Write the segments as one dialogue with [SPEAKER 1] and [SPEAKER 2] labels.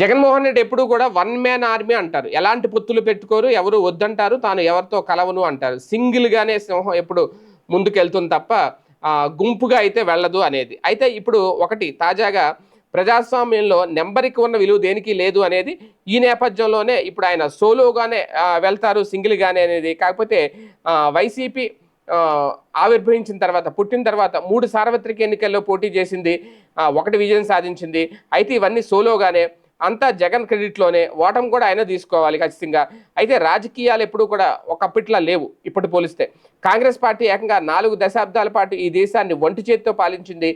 [SPEAKER 1] జగన్మోహన్ రెడ్డి ఎప్పుడు కూడా one man army అంటారు. ఎలాంటి పొత్తులు పెట్టుకోరు ఎవరు వద్దంటారు తాను ఎవరితో కలవను అంటారు. సింగిల్గానే సింహం ఎప్పుడు ముందుకెళ్తుంది తప్ప గుంపుగా అయితే వెళ్ళదు అనేది. అయితే ఇప్పుడు ఒకటి తాజాగా ప్రజాస్వామ్యంలో నెంబర్కి ఉన్న విలువ దేనికి లేదు అనేది ఈ నేపథ్యంలోనే ఇప్పుడు ఆయన సోలోగానే వెళ్తారు సింగిల్గానే అనేది. కాకపోతే వైసీపీ ఆవిర్భవించిన తర్వాత పుట్టిన తర్వాత మూడు సార్వత్రిక ఎన్నికల్లో పోటీ చేసింది ఒకటి విజయం సాధించింది. అయితే ఇవన్నీ సోలోగానే అంతా జగన్ క్రెడిట్లోనే ఓటం కూడా ఆయన తీసుకోవాలి ఖచ్చితంగా. అయితే రాజకీయాలు ఎప్పుడూ కూడా ఒకప్పట్లా లేవు ఇప్పుడు పోలిస్తే. కాంగ్రెస్ పార్టీ ఏకంగా నాలుగు దశాబ్దాల పాటు ఈ దేశాన్ని ఒంటి చేతితో పాలించింది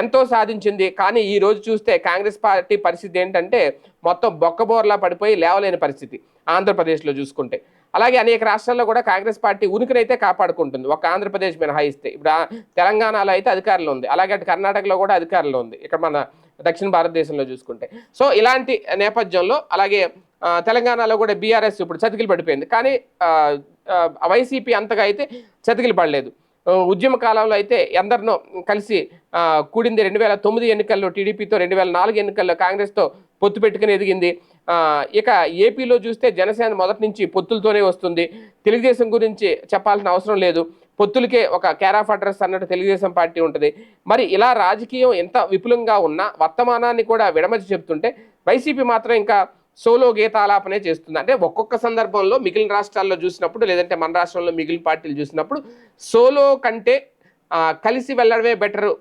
[SPEAKER 1] ఎంతో సాధించింది. కానీ ఈ రోజు చూస్తే కాంగ్రెస్ పార్టీ పరిస్థితి ఏంటంటే మొత్తం బొక్కబోర్లా పడిపోయి లేవలేని పరిస్థితి ఆంధ్రప్రదేశ్లో చూసుకుంటే. అలాగే అనేక రాష్ట్రాల్లో కూడా కాంగ్రెస్ పార్టీ ఉనికినైతే కాపాడుకుంటుంది. ఒక ఆంధ్రప్రదేశ్ మినహాయిస్తే. ఇప్పుడు తెలంగాణలో అయితే అధికారంలో ఉంది. అలాగే అటు కర్ణాటకలో కూడా అధికారంలో ఉంది. ఇక్కడ మన దక్షిణ భారతదేశంలో చూసుకుంటే. సో ఇలాంటి నేపథ్యంలో అలాగే తెలంగాణలో కూడా బీఆర్ఎస్ ఇప్పుడు చతికిలు పడిపోయింది. కానీ వైసీపీ అంతగా అయితే చతికిలు పడలేదు. ఉద్యమ కాలంలో అయితే ఎందరినో కలిసి కూడింది రెండు వేల తొమ్మిది ఎన్నికల్లో టీడీపీతో రెండు వేల నాలుగు ఎన్నికల్లో కాంగ్రెస్తో పొత్తు పెట్టుకుని ఎదిగింది. ఇక ఏపీలో చూస్తే జనసేన మొదటి నుంచి పొత్తులతోనే వస్తుంది. తెలుగుదేశం గురించి చెప్పాల్సిన అవసరం లేదు. పొత్తులకే ఒక క్యార్ ఆఫ్ అడ్రస్ అన్నట్టు తెలుగుదేశం పార్టీ ఉంటుంది. మరి ఇలా రాజకీయం ఎంత విపులంగా ఉన్నా వర్తమానాన్ని కూడా విడమచి చెప్తుంటే వైసీపీ మాత్రం ఇంకా సోలో గీతాలాపనే చేస్తుంది. అంటే ఒక్కొక్క సందర్భంలో మిగిలిన రాష్ట్రాల్లో చూసినప్పుడు లేదంటే మన రాష్ట్రంలో మిగిలిన పార్టీలు చూసినప్పుడు సోలో కంటే కలిసి వెళ్ళడమే బెటరు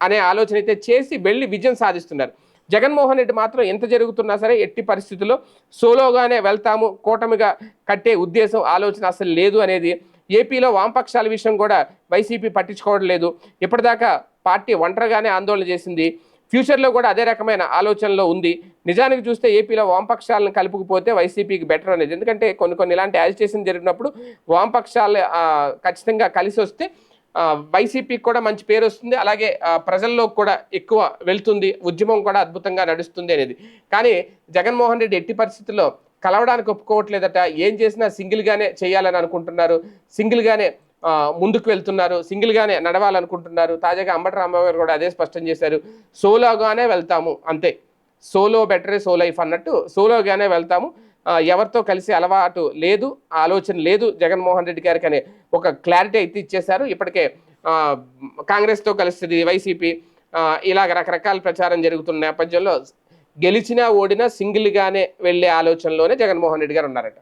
[SPEAKER 1] అనే ఆలోచన అయితే చేసి వెళ్ళి విజయం సాధిస్తున్నారు. జగన్మోహన్ రెడ్డి మాత్రం ఎంత జరుగుతున్నా సరే ఎట్టి పరిస్థితుల్లో సోలోగానే వెళ్తాము కూటమిగా కట్టే ఉద్దేశం ఆలోచన అసలు లేదు అనేది ఏపీలో వామపక్షాల విషయం కూడా వైసీపీ పట్టించుకోవడం లేదు. ఇప్పటిదాకా పార్టీ ఒంటరిగానే ఆందోళన చేసింది. ఫ్యూచర్లో కూడా అదే రకమైన ఆలోచనలో ఉంది. నిజానికి చూస్తే ఏపీలో వామపక్షాలను కలుపుకుపోతే వైసీపీకి బెటర్ అనేది. ఎందుకంటే కొన్ని కొన్ని ఇలాంటి యాజిటేషన్ జరిగినప్పుడు వామపక్షాలు ఖచ్చితంగా కలిసి వస్తే వైసీపీకి కూడా మంచి పేరు వస్తుంది. అలాగే ప్రజల్లో కూడా ఎక్కువ వెళ్తుంది. ఉద్యమం కూడా అద్భుతంగా నడుస్తుంది అనేది. కానీ జగన్మోహన్ రెడ్డి ఎట్టి పరిస్థితుల్లో కలవడానికి ఒప్పుకోవట్లేదట. ఏం చేసినా సింగిల్గానే చేయాలని అనుకుంటున్నారు. సింగిల్గానే ముందుకు వెళ్తున్నారు. సింగిల్గానే నడవాలనుకుంటున్నారు. తాజాగా అంబటి రాంబాబు గారు కూడా అదే స్పష్టం చేశారు. సోలోగానే వెళ్తాము అంతే. సోలో బెటరే సో లైఫ్ అన్నట్టు సోలోగానే వెళ్తాము. ఎవరితో కలిసి అలవాటు లేదు ఆలోచన లేదు జగన్మోహన్ రెడ్డి గారికి అనే ఒక క్లారిటీ అయితే ఇచ్చేశారు. ఇప్పటికే కాంగ్రెస్తో కలిసింది వైసీపీ. ఇలాగ రకరకాల ప్రచారం జరుగుతున్న నేపథ్యంలో గెలిచినా ఓడినా సింగిల్గానే వెళ్ళే ఆలోచనలోనే జగన్మోహన్ రెడ్డి గారు ఉన్నారట.